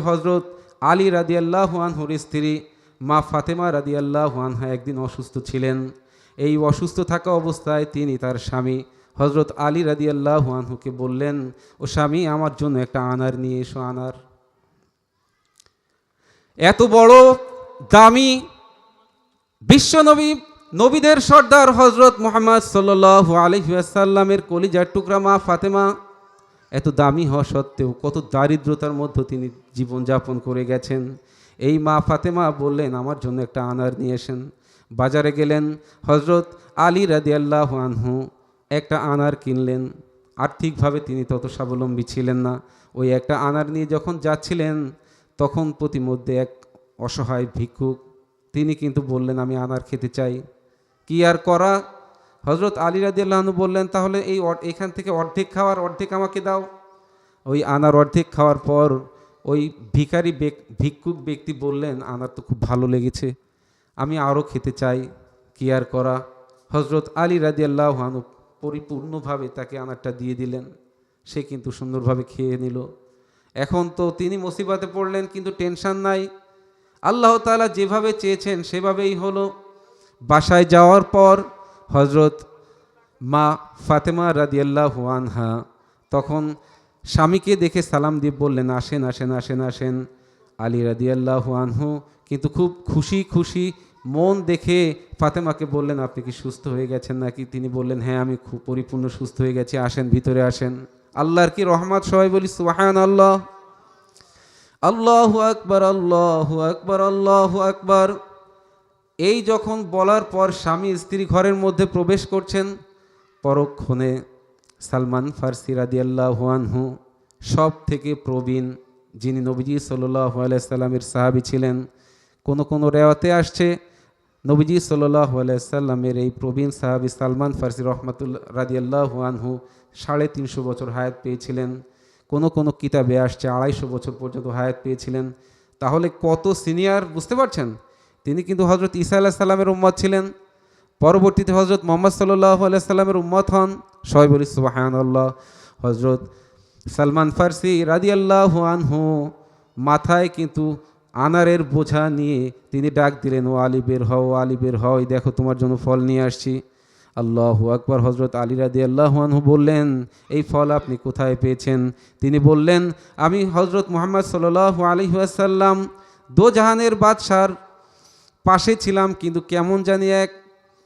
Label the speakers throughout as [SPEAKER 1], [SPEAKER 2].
[SPEAKER 1] হজরত আলী রাদি আল্লাহ আনহুর স্ত্রী মা ফাতেমা রাদি আল্লাহ আনহা একদিন অসুস্থ ছিলেন। এই অসুস্থ থাকা অবস্থায় তিনি তার স্বামী হজরত আলী রাদি আল্লাহ আনহুকে বললেন, ও স্বামী, আমার জন্য একটা আনার নিয়ে এসো, আনার। এত বড় দামি বিশ্বনবী নবীদের সর্দার হজরত মোহাম্মদ সাল্লাহ আলহিসাল্লামের কলিজার টুকরা মা ফাতেমা এত দামি হওয়া সত্ত্বেও কত দারিদ্রতার মধ্যে তিনি জীবনযাপন করে গেছেন। এই মা ফাতেমা বললেন, আমার জন্য একটা আনার নিয়ে এসেন বাজারে গেলেন হজরত আলী রাদি আল্লাহ আনহু একটা আনার কিনলেন। আর্থিকভাবে তিনি তত স্বাবলম্বী ছিলেন না। ওই একটা আনার নিয়ে যখন যাচ্ছিলেন, তখন প্রতিমধ্যে এক অসহায় ভিক্ষুক, তিনি কিন্তু বললেন, আমি আনার খেতে চাই। কি আর করা? হজরত আলী রাদিয়াল্লাহনু বললেন, তাহলে এই এখান থেকে অর্ধেক খাওয়ার অর্ধেক আমাকে দাও। ওই আনার অর্ধেক খাওয়ার পর ওই ভিখারি ভিক্ষুক ব্যক্তি বললেন, আনার তো খুব ভালো লেগেছে, আমি আরও খেতে চাই, কি আর করা? হজরত আলী রাদিয়াল্লাহনু পরিপূর্ণভাবে তাকে আনারটা দিয়ে দিলেন, সে কিন্তু সুন্দরভাবে খেয়ে নিল। এখন তো তিনি মুসিবাতে পড়লেন, কিন্তু টেনশন নাই। আল্লাহ তাআলা যেভাবে চেয়েছেন, সেভাবেই হলো। বাসায় যাওয়ার পর হজরত মা ফাতেমা রাদিয়াল্লাহু আনহা তখন স্বামীকে দেখে সালাম দিয়ে বললেন, আসেন আসেন আসেন আসেন। আলী রাদিয়াল্লাহু আনহু কিন্তু খুব খুশি খুশি মন দেখে ফাতেমাকে বললেন, আপনি কি সুস্থ হয়ে গেছেন নাকি? তিনি বললেন হ্যাঁ আমি খুব পরিপূর্ণ সুস্থ হয়ে গেছি, আসেন, ভিতরে আসেন। আল্লাহর কি রহমত? সবাই বলি সুহান আল্লাহ আল্লাহু আকবার আল্লাহু আকবার আল্লাহু আকবার। এই যখন বলার পর স্বামী স্ত্রী ঘরের মধ্যে প্রবেশ করছেন, পরক্ষণে সালমান ফার্সি রাদিয়াল্লাহু আনহু, সব থেকে প্রবীণ যিনি নবীজি সাল্লাহ আলাইসাল্লামের সাহাবি ছিলেন, কোনো কোনো রেওয়াতে আসছে, নবীজি সাল্লাহ আলাইসাল্লামের এই প্রবীণ সাহাবি সালমান ফার্সি রহমাতুল্লা রাদিয়াল্লাহু আনহু সাড়ে তিনশো বছর হায়াত পেয়েছিলেন, কোনো কোনো কিতাবে আসছে আড়াইশো বছর পর্যন্ত হায়াত পেয়েছিলেন। তাহলে কত সিনিয়র বুঝতে পারছেন? তিনি কিন্তু হজরত ঈসা আলাহ সাল্লামের উম্মত ছিলেন। পরবর্তীতে হজরত মোহাম্মদ সাল্লাহ আলাইসাল্লামের উম্মত হন। সবাই বলি সুবাহান আল্লাহ হজরত সালমান ফার্সি রাদি আল্লাহ আনহু মাথায় কিন্তু আনারের বোঝা নিয়ে তিনি ডাক দিলেন, ও আলী বের হও আলী বের হও দেখো তোমার জন্য ফল নিয়ে আসছি। আল্লাহু আকবর হজরত আলী রাদি আল্লাহানহু বললেন, এই ফল আপনি কোথায় পেয়েছেন? তিনি বললেন, আমি হজরত মোহাম্মদ সাল্লাহ আলী আসাল্লাম দো জাহানের বাদশার পাশে ছিলাম, কিন্তু কেমন জানি এক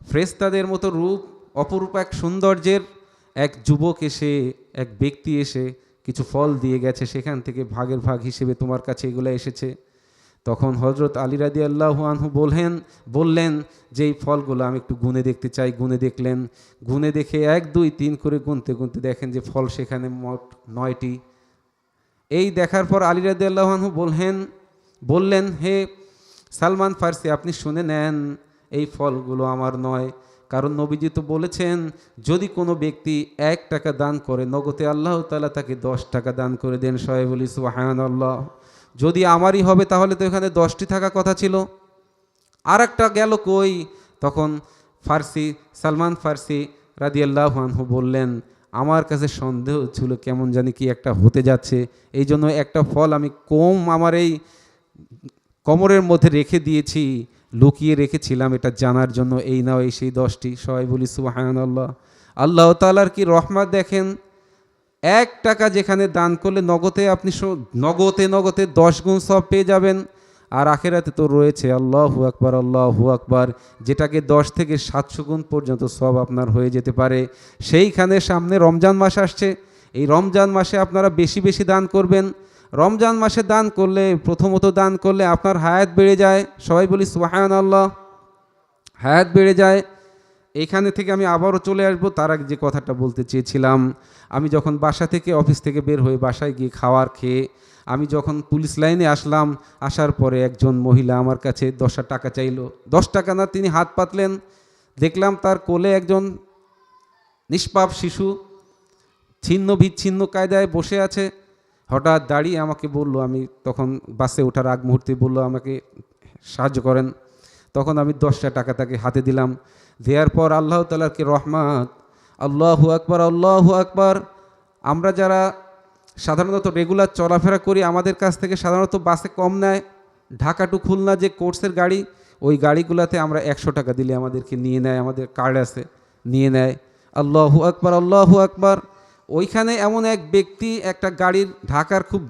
[SPEAKER 1] ফ্রেস্তাদের মতো রূপ, অপরূপ এক সৌন্দর্যের এক যুবক এসে, এক ব্যক্তি এসে কিছু ফল দিয়ে গেছে, সেখান থেকে ভাগের ভাগ হিসেবে তোমার কাছে এগুলো এসেছে। তখন হজরত আলী রাদি আল্লাহ আনহু বললেন বললেন যে এই ফলগুলো আমি একটু গুনে দেখতে চাই। গুনে দেখলেন, গুনে দেখে এক, দুই, তিন করে গুনতে গুনতে দেখেন যে ফল সেখানে মোট নয়টি। এই দেখার পর আলী রাদি আল্লাহ আনহু বললেন বললেন, হে সালমান ফার্সি, আপনি শুনে নেন, এই ফলগুলো আমার নয়। কারণ নবীজি তো বলেছেন, যদি কোনো ব্যক্তি এক টাকা দান করে, নগদে আল্লাহ তালা তাকে দশ টাকা দান করে দেন, সবাই বলি সুহান আল্লাহ যদি আমারই হবে, তাহলে তো এখানে দশটি থাকা কথা ছিল। আর একটা গেল কই? তখন ফার্সি, সালমান ফার্সি রাদি আল্লাহ আনহু বললেন, আমার কাছে সন্দেহ ছিল কেমন জানি কি একটা হতে যাচ্ছে। এই জন্য একটা ফল আমি কম আমার এই কোমরের মধ্যে রেখে দিয়েছি, লুকিয়ে রেখেছিলাম এটা জানার জন্য। এই নাও এই সেই দশটি। সবাই বলি সুবাহান আল্লাহ আল্লাহ তালার কি রহমত দেখেন? এক টাকা যেখানে দান করলে নগদে আপনি নগদে নগদে দশ গুণ সব পেয়ে যাবেন। আর আখেরাতে তো রয়েছে, আল্লাহু আকবার আল্লাহু আকবার। যেটাকে দশ থেকে সাতশো গুণ পর্যন্ত সব আপনার হয়ে যেতে পারে। সেইখানে সামনে রমজান মাস আসছে। এই রমজান মাসে আপনারা বেশি বেশি দান করবেন। রমজান মাসে দান করলে, প্রথমত দান করলে আপনার হায়াত বেড়ে যায়। সবাই বলি সুহায়ন আল্লাহ হায়াত বেড়ে যায়। এখানে থেকে আমি আবারও চলে আসব। তার আগে যে কথাটা বলতে চেয়েছিলাম, আমি যখন বাসা থেকে, অফিস থেকে বের হয়ে বাসায় গিয়ে খাওয়ার খেয়ে, আমি যখন পুলিশ লাইনে আসলাম, আসার পরে একজন মহিলা আমার কাছে দশটা টাকা চাইলো। দশ টাকা না, তিনি হাত পাতলেন। দেখলাম তার কোলে একজন নিষ্পাপ শিশু ছিন্ন বিচ্ছিন্ন কায়দায় বসে আছে। হঠাৎ দাঁড়িয়ে আমাকে বলল, আমি তখন বাসে ওঠার আগ মুহূর্তে বলল, আমাকে সাহায্য করেন। তখন আমি দশটা টাকা তাকে হাতে দিলাম। দেওয়ার পর আল্লাহ তালার কি রহমাত, আল্লাহু আকবার আল্লাহু আকবার। আমরা যারা সাধারণত রেগুলার চলাফেরা করি, আমাদের কাছ থেকে সাধারণত বাসে কম নেয়। ঢাকা টু খুলনা যে কোর্সের গাড়ি, ওই গাড়িগুলোতে আমরা একশো টাকা দিলে আমাদেরকে নিয়ে নেয়, আমাদের কার্ড আছে, নিয়ে নেয়। আল্লাহু আকবার আল্লাহু আকবার। ওইখানে এমন এক ব্যক্তি একটা গাড়ির ঢাকার খুব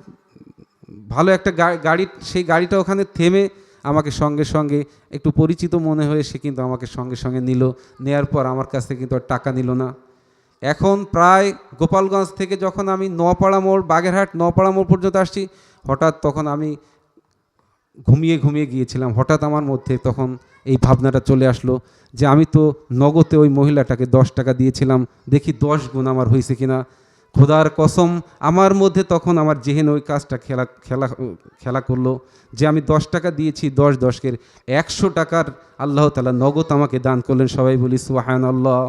[SPEAKER 1] ভালো একটা গাড়ি, সেই গাড়িটা ওখানে থেমে আমাকে সঙ্গে সঙ্গে একটু পরিচিত মনে হয়ে সে কিন্তু আমাকে সঙ্গে সঙ্গে নিল। নেয়ার পর আমার কাছ থেকে কিন্তু আর টাকা নিল না। এখন প্রায় গোপালগঞ্জ থেকে যখন আমি নপাড়া মোড়, বাগেরহাট, নপাড়া মোড় পর্যন্ত আসছি, হঠাৎ তখন আমি ঘুমিয়ে ঘুমিয়ে গিয়েছিলাম। হঠাৎ আমার মধ্যে তখন এই ভাবনাটা চলে আসলো যে আমি তো নগদে ওই মহিলাটাকে দশ টাকা দিয়েছিলাম, দেখি দশ গুণ আমার হয়েছে কিনা। খোদার কসম, আমার মধ্যে তখন আমার জেহেন ওই কাজটা খেলা খেলা খেলা করল যে আমি দশ টাকা দিয়েছি, দশ দশকের একশো টাকার আল্লাহ তালা নগদ আমাকে দান করলেন। সবাই বলি সুহায়ন আল্লাহ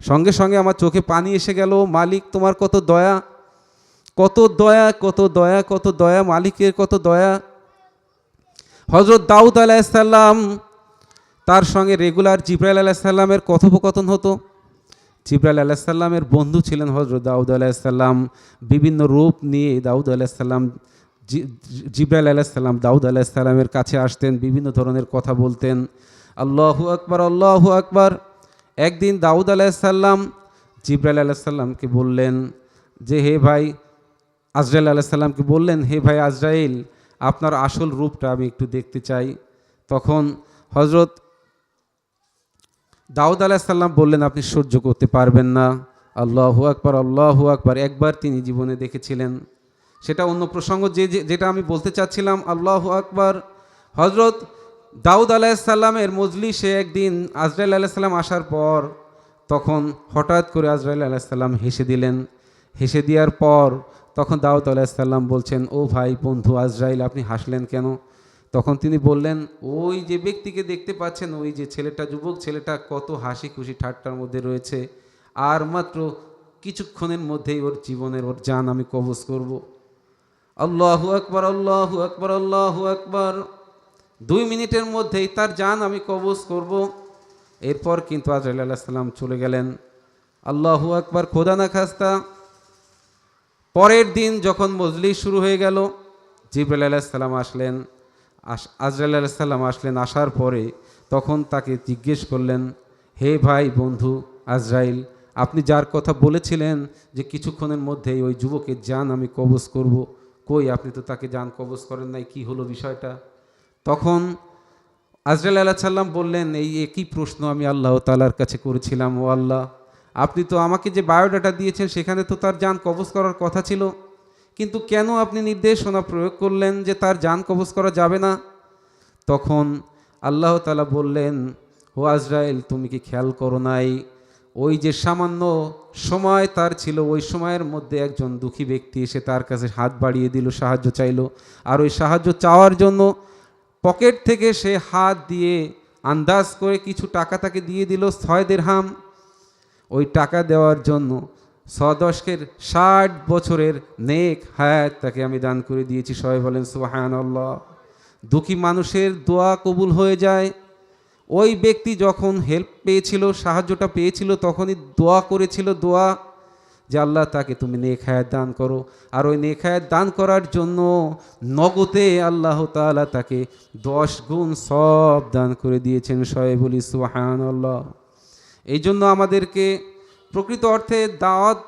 [SPEAKER 1] সঙ্গে সঙ্গে আমার চোখে পানি এসে গেল, মালিক তোমার কত দয়া কত দয়া কত দয়া কত দয়া, মালিকের কত দয়া। হজরত দাউদ আলাইসাল্লাম তার সঙ্গে রেগুলার জিব্রাইল আলাইসাল্লামের কথোপকথন হতো। জিব্রাইল আলাইসাল্লামের বন্ধু ছিলেন হজরত দাউদ আলাইসাল্লাম বিভিন্ন রূপ নিয়ে দাউদ আলাইসাল্লাম জি- জিব্রাইল আলাইসাল্লাম দাউদ আলাইসাল্লামের কাছে আসতেন, বিভিন্ন ধরনের কথা বলতেন। আল্লাহু আকবর, আল্লাহু আকবার। একদিন দাউদ আলাইসাল্লাম জিব্রাইল আলাইসাল্লামকে বললেন যে, হে ভাই আজরাইল আলাইসাল্লামকে বললেন, হে ভাই আজরাইল, আপনার আসল রূপটা আমি একটু দেখতে চাই। তখন হজরত দাউদ আলাহিসাল্লাম বললেন, আপনি সহ্য করতে পারবেন না। আল্লাহু আকবার আল্লাহু আকবার। একবার তিনি জীবনে দেখেছিলেন। সেটা অন্য প্রসঙ্গ, যে যেটা আমি বলতে চাচ্ছিলাম, আল্লাহু আকবার। হজরত দাউদ আলাহিসাল্লামের মজলিসে একদিন আজরাইল আলাইসাল্লাম আসার পর তখন হঠাৎ করে আজরাইল আলাইসাল্লাম হেসে দিলেন। হেসে দেওয়ার পর তখন দাউদ আলাইসাল্লাম বলছেন, ও ভাই বন্ধু, আজরাইল, আপনি হাসলেন কেন? তখন তিনি বললেন, ওই যে ব্যক্তিকে দেখতে পাচ্ছেন, ওই যে ছেলেটা, যুবক ছেলেটা কত হাসি খুশি ঠাট্টার মধ্যে রয়েছে। আর মাত্র কিছুক্ষণের মধ্যেই ওর জীবনের ওর জান আমি কবজ করব। আল্লাহু আকবার, আল্লাহু আকবর, আল্লাহু আকবার। দুই মিনিটের মধ্যেই তার জান আমি কবজ করব। এরপর কিন্তু আজরাইল আলাহ সাল্লাম চলে গেলেন। আল্লাহু আকবার, খোদা না খাস্তা। পরের দিন যখন মজলিস শুরু হয়ে গেল, জিব্রাইল আলাইসাল্লাম আসলেন। আস, আজরাইল আলাইসাল্লাম আসলেন, আসার পরে তখন তাকে জিজ্ঞেস করলেন, হে ভাই, বন্ধু আজরাইল, আপনি যার কথা বলেছিলেন যে কিছুক্ষণের মধ্যেই ওই যুবকের যান আমি কবজ করব, কই আপনি তো তাকে যান কবজ করেন নাই, কি হলো বিষয়টা? তখন আজরাল আলাহ সাল্লাম বললেন, এই একই প্রশ্ন আমি আল্লাহ তালার কাছে করেছিলাম, ও আল্লাহ, আপনি তো আমাকে যে বায়োডাটা দিয়েছেন, সেখানে তো তার যান কবজ করার কথা ছিল কিন্তু কেন আপনি নির্দেশনা প্রয়োগ করলেন যে তার যান কবজ করা যাবে না? তখন আল্লাহ তালা বললেন, ও আজরাইল, তুমি কি খেয়াল করো নাই? ওই যে সামান্য সময় তার ছিল, ওই সময়ের মধ্যে একজন দুঃখী ব্যক্তি এসে তার কাছে হাত বাড়িয়ে দিল, সাহায্য চাইলো। আর ওই সাহায্য চাওয়ার জন্য পকেট থেকে সে হাত দিয়ে আন্দাজ করে কিছু টাকা তাকে দিয়ে দিল, ছয় দেড়হাম। ওই টাকা দেওয়ার জন্য সদশকের ষাট বছরের নেক হায়াত তাকে আমি দান করে দিয়েছি। সবাই বলেন সুহান আল্লাহ দুঃখী মানুষের দোয়া কবুল হয়ে যায়। ওই ব্যক্তি যখন হেল্প পেয়েছিল, সাহায্যটা পেয়েছিল, তখনই দোয়া করেছিল, দোয়া যে আল্লাহ তাকে তুমি নেক হায়াত দান করো। আর ওই নেক হায়াত দান করার জন্য নগদে আল্লাহ তাআলা তাকে দশ গুণ সব দান করে দিয়েছেন। সবাই বলি সুহান আল্লাহ এই জন্য আমাদেরকে প্রকৃত অর্থে দাওয়াত,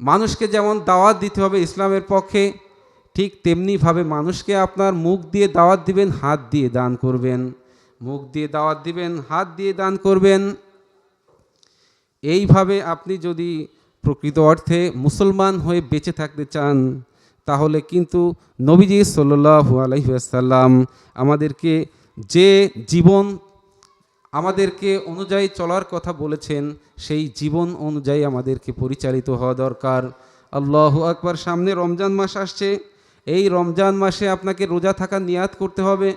[SPEAKER 1] মানুষকে যেমন দাওয়াত দিতে হবে ইসলামের পক্ষে, ঠিক তেমনিভাবে মানুষকে আপনার মুখ দিয়ে দাওয়াত দিবেন, হাত দিয়ে দান করবেন। মুখ দিয়ে দাওয়াত দিবেন, হাত দিয়ে দান করবেন। এইভাবে আপনি যদি প্রকৃত অর্থে মুসলমান হয়ে বেঁচে থাকতে চান, তাহলে কিন্তু নবীজি সাল্লু আলহিহাসাল্লাম আমাদেরকে যে জীবন আমাদেরকে অনুযায়ী চলার কথা বলেছেন, সেই জীবন অনুযায়ী আমাদেরকে পরিচালিত হওয়া দরকার। আল্লাহ আকবার, সামনে রমজান মাস আসছে। এই রমজান মাসে আপনাকে রোজা থাকার নিয়াত করতে হবে।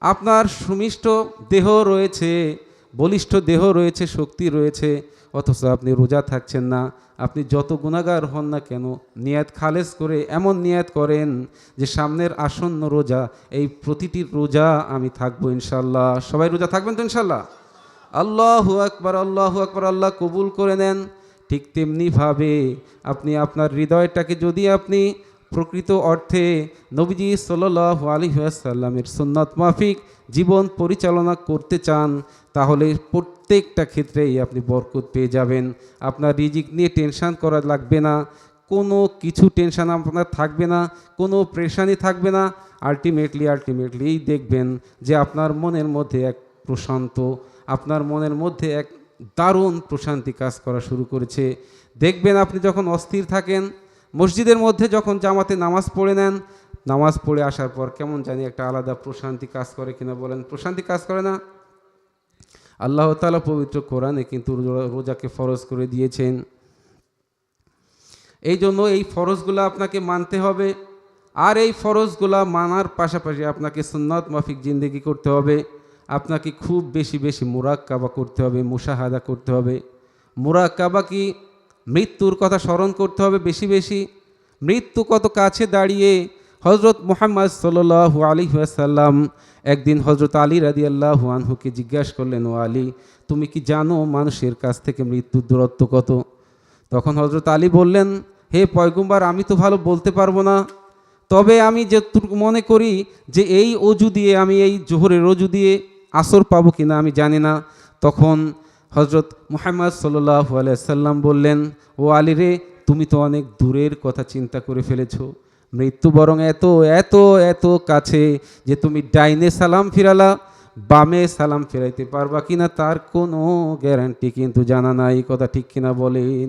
[SPEAKER 1] আপনার সুমিষ্ট দেহ রয়েছে। বলিষ্ঠ দেহ রয়েছে, শক্তি রয়েছে, অথচ আপনি রোজা থাকছেন না। আপনি যত গুণাগার হন না কেন, নিয়াত খালেজ করে এমন নিয়াত করেন যে সামনের আসন্ন রোজা, এই প্রতিটি রোজা আমি থাকব ইনশাল্লাহ সবাই রোজা থাকবেন তো ইনশাল্লাহ আল্লাহু আকবার আল্লাহু আকবার, আল্লাহ কবুল করে নেন। ঠিক তেমনিভাবে আপনি আপনার হৃদয়টাকে যদি আপনি প্রকৃত অর্থে নবীজি সাল্লাহ আলী সাল্লামের সুন্নত মাফিক জীবন পরিচালনা করতে চান, তাহলে প্রত্যেকটা ক্ষেত্রেই আপনি বরকত পেয়ে যাবেন। আপনার রিজিক নিয়ে টেনশন করা লাগবে না, কোনো কিছু টেনশন আপনার থাকবে না, কোনো প্রেশানি থাকবে না। আলটিমেটলি আলটিমেটলি দেখবেন যে আপনার মনের মধ্যে এক প্রশান্ত, আপনার মনের মধ্যে এক দারুণ প্রশান্তি কাজ করা শুরু করেছে। দেখবেন আপনি যখন অস্থির থাকেন মসজিদের মধ্যে যখন জামাতে নামাজ পড়ে নেন, নামাজ পড়ে আসার পর কেমন জানি একটা আলাদা প্রশান্তি কাজ করে কিনা বলেন। প্রশান্তি কাজ করে না? আল্লাহ তালা পবিত্র কোরআনে কিন্তু রোজাকে ফরজ করে দিয়েছেন। এই জন্য এই ফরজগুলো আপনাকে মানতে হবে। আর এই ফরজগুলা মানার পাশাপাশি আপনাকে সুন্নত মাফিক জিন্দেগি করতে হবে। আপনাকে খুব বেশি বেশি মুরাক্কাবা করতে হবে, মুশাহাদা করতে হবে। মুরাক্কাবা কি? মৃত্যুর কথা স্মরণ করতে হবে বেশি বেশি। মৃত্যু কত কাছে দাঁড়িয়ে? হজরত মোহাম্মদ সাল্লু আলী সাল্লাম একদিন হজরত আলী রাদি আল্লাহ জিজ্ঞাসা করলেন, ও আলী, তুমি কি জানো মানুষের কাছ থেকে মৃত্যুর দূরত্ব কত? তখন হজরত আলী বললেন, হে পয়গুম্বার, আমি তো ভালো বলতে পারব না। তবে আমি যে মনে করি যে এই অজু দিয়ে, আমি এই জোহরের অজু দিয়ে আসর পাবো কিনা আমি জানি না। তখন হজরত মুহাম্মদ সাল্লাহ সাল্লাম বললেন, ও আলী রে, তুমি তো অনেক দূরের কথা চিন্তা করে ফেলেছ। মৃত্যু বরং এত এত এত কাছে যে তুমি ডাইনে সালাম ফিরালা, বামে সালাম ফেরাইতে পারবা কিনা তার কোনো গ্যারান্টি কিন্তু জানা নাই। কথা ঠিক কিনা বলেন।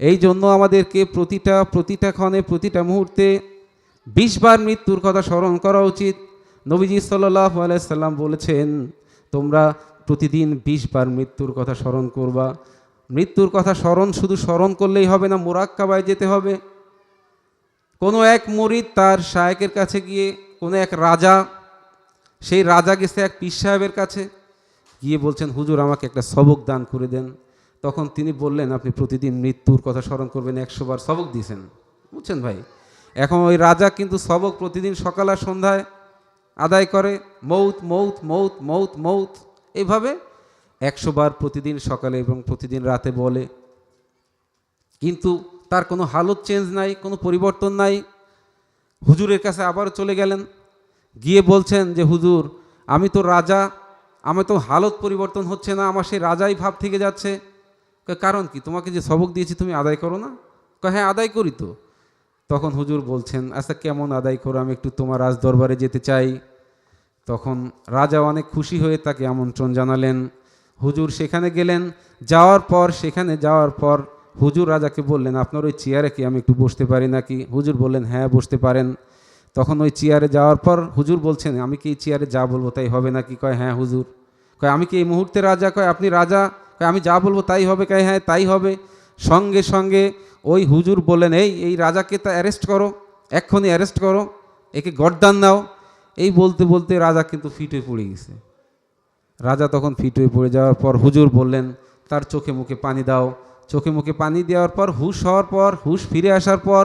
[SPEAKER 1] এই জন্য আমাদেরকে প্রতিটা প্রতিটা ক্ষণে, প্রতিটা মুহূর্তে বিশ বার মৃত্যুর কথা স্মরণ করা উচিত। নবীজি সাল্লাহ সাল্লাম বলেছেন, তোমরা প্রতিদিন বিশ বার মৃত্যুর কথা স্মরণ করবা। মৃত্যুর কথা স্মরণ শুধু স্মরণ করলেই হবে না, মোরাক্কাবায় যেতে হবে। কোনো এক মরিদ তার শায়েকের কাছে গিয়ে, কোনো এক রাজা, সেই রাজা গেছে এক পীর সাহেবের কাছে, গিয়ে বলছেন, হুজুর, আমাকে একটা সবক দান করে দেন। তখন তিনি বললেন, আপনি প্রতিদিন মৃত্যুর কথা স্মরণ করবেন, একশো বার সবক দিয়েছেন। বুঝছেন ভাই? এখন ওই রাজা কিন্তু সবক প্রতিদিন সকাল আর সন্ধ্যায় আদায় করে, মৌত মৌত মৌত মৌত মৌত। এইভাবে একশো বার প্রতিদিন সকালে এবং প্রতিদিন রাতে বলে। কিন্তু তার কোনো হালত চেঞ্জ নাই, কোনো পরিবর্তন নাই। হুজুরের কাছে আবার চলে গেলেন, গিয়ে বলছেন যে, হুজুর, আমি তো রাজা আমি তো হালত পরিবর্তন হচ্ছে না, আমার সেই রাজাই ভাব থেকে যাচ্ছে। কারণ কি? তোমাকে যে সবক দিয়েছি তুমি আদায় করো না? হ্যাঁ আদায় করি তো। তখন হুজুর বলছেন আচ্ছা কেমন আদায় করো? আমি একটু তোমার রাজ দরবারে যেতে চাই। তখন রাজা অনেক খুশি হয়ে তাকে আমন্ত্রণ জানালেন। হুজুর সেখানে গেলেন। যাওয়ার পর, সেখানে যাওয়ার পর হুজুর রাজাকে বললেন, আপনার ওই চেয়ারে কি আমি একটু বসতে পারি নাকি? হুজুর বললেন হ্যাঁ বসতে পারেন। তখন ওই চেয়ারে যাওয়ার পর হুজুর বলছেন, আমি কি এই চেয়ারে যা বলব তাই হবে নাকি? কয় হ্যাঁ হুজুর। কয়, আমি কি এই মুহূর্তে রাজা? কয়, আপনি রাজা? কয়, আমি যা বলব তাই হবে। কয় হ্যাঁ তাই হবে। সঙ্গে সঙ্গে ওই হুজুর বললেন, এই এই রাজাকে তা অ্যারেস্ট করো। এক্ষুনি অ্যারেস্ট করো। একে গর্দান দাও এই বলতে বলতে রাজা কিন্তু ফিট হয়ে পড়ে গেছে। রাজা তখন ফিট হয়ে পড়ে যাওয়ার পর হুজুর বললেন, তার চোখে মুখে পানি দাও। চোখে মুখে পানি দেওয়ার পর, হুশ হওয়ার পর, হুশ ফিরে আসার পর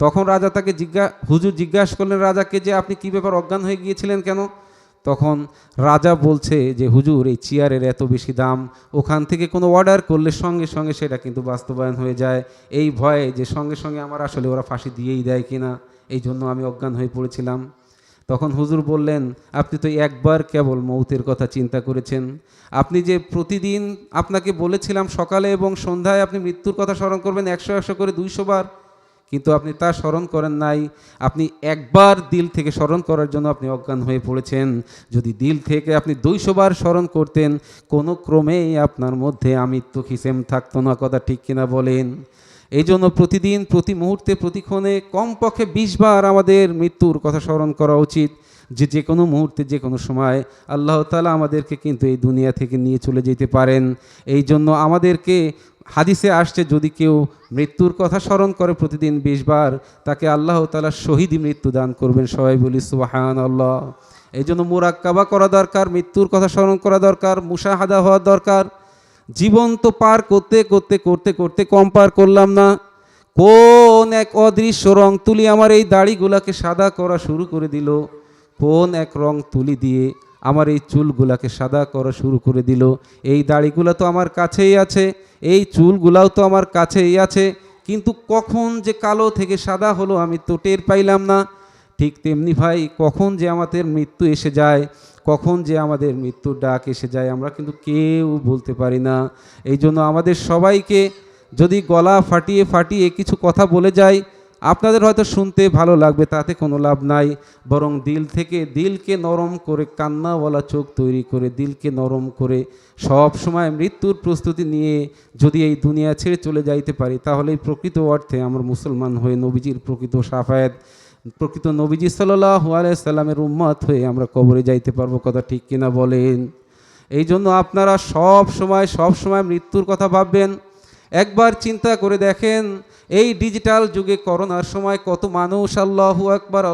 [SPEAKER 1] তখন রাজা তাকে জিজ্ঞা, হুজুর জিজ্ঞাসা করলেন, রাজাকে যে আপনি কি ব্যাপার অজ্ঞান হয়ে গিয়েছিলেন কেন? তখন রাজা বলছে যে, হুজুর, এই চেয়ারের এত বেশি দাম, ওখান থেকে কোনো অর্ডার করলে সঙ্গে সঙ্গে সেটা কিন্তু বাস্তবায়ন হয়ে যায়। এই ভয়ে যে সঙ্গে সঙ্গে আমার আসলে ওরা ফাঁসি দিয়েই দেয় কিনা, এই জন্য আমি অজ্ঞান হয়ে পড়েছিলাম। তখন হুজুর বললেন, আপনি তো একবার কেবল মৌতের কথা চিন্তা করেছেন। আপনি যে প্রতিদিন আপনাকে বলেছিলাম সকালে এবং সন্ধ্যায় আপনি মৃত্যুর কথা স্মরণ করবেন একশো একশো করে দুইশো বার, কিন্তু আপনি তা স্মরণ করেন নাই। আপনি একবার দিল থেকে স্মরণ করার জন্য আপনি অজ্ঞান হয়ে পড়েছেন। যদি দিল থেকে আপনি দুইশো বার স্মরণ করতেন, কোনো ক্রমেই আপনার মধ্যে আমিত্ব খিসেম থাকতো না, কথা ঠিক কিনা বলেন? এই জন্য প্রতিদিন, প্রতি মুহূর্তে, প্রতিক্ষণে কমপক্ষে বিশ বার আমাদের মৃত্যুর কথা স্মরণ করা উচিত। যে যে কোনো মুহূর্তে যে কোনো সময় আল্লাহ তালা আমাদেরকে কিন্তু এই দুনিয়া থেকে নিয়ে চলে যেতে পারেন। এই জন্য আমাদেরকে হাদিসে আসছে, যদি কেউ মৃত্যুর কথা স্মরণ করে প্রতিদিন বিশ বার, তাকে আল্লাহ তালা শহীদই মৃত্যু দান করবেন। সবাই বলি সুবাহান আল্লাহ এই জন্য মুরাক্কাবা করা দরকার, মৃত্যুর কথা স্মরণ করা দরকার, মুশাহাদা হওয়া দরকার। জীবন তো পার করতে করতে করতে করতে কম পার করলাম না। কোন এক অদৃশ্য রং তুলি আমার এই দাড়িগুলাকে সাদা করা শুরু করে দিল। কোন এক রং তুলি দিয়ে আমার এই চুলগুলাকে সাদা করা শুরু করে দিল। এই দাড়িগুলা তো আমার কাছেই আছে, এই চুলগুলাও তো আমার কাছেই আছে। কিন্তু কখন যে কালো থেকে সাদা হলো আমি তো টের পাইলাম না। ঠিক তেমনি ভাই, কখন যে আমাদের মৃত্যু এসে যায় কখন যে আমাদের মৃত্যুর ডাক এসে যায় আমরা কিন্তু কেউ বলতে পারি না। এই জন্য আমাদের সবাইকে যদি গলা ফাটিয়ে ফাটিয়ে কিছু কথা বলে যায় আপনাদের হয়তো শুনতে ভালো লাগবে, তাতে কোনো লাভ নাই। বরং দিল থেকে দিলকে নরম করে, কান্নাওয়ালা চোখ তৈরি করে, দিলকে নরম করে সব সময় মৃত্যুর প্রস্তুতি নিয়ে যদি এই দুনিয়া ছেড়ে চলে যাইতে পারি, তাহলেই প্রকৃত অর্থে আমরা মুসলমান হয়ে নবীজির প্রকৃত সাফায়াত প্রকৃত নবীজি সাল্লাহ আলাইসাল্লামের উম্মত হয়ে আমরা কবরে যাইতে পারব, কথা ঠিক কিনা বলেন? এই জন্য আপনারা সব সময় সব সময় মৃত্যুর কথা ভাববেন। একবার চিন্তা করে দেখেন, এই ডিজিটাল যুগে করোনার সময় কত মানুষ আল্লাহু আকবার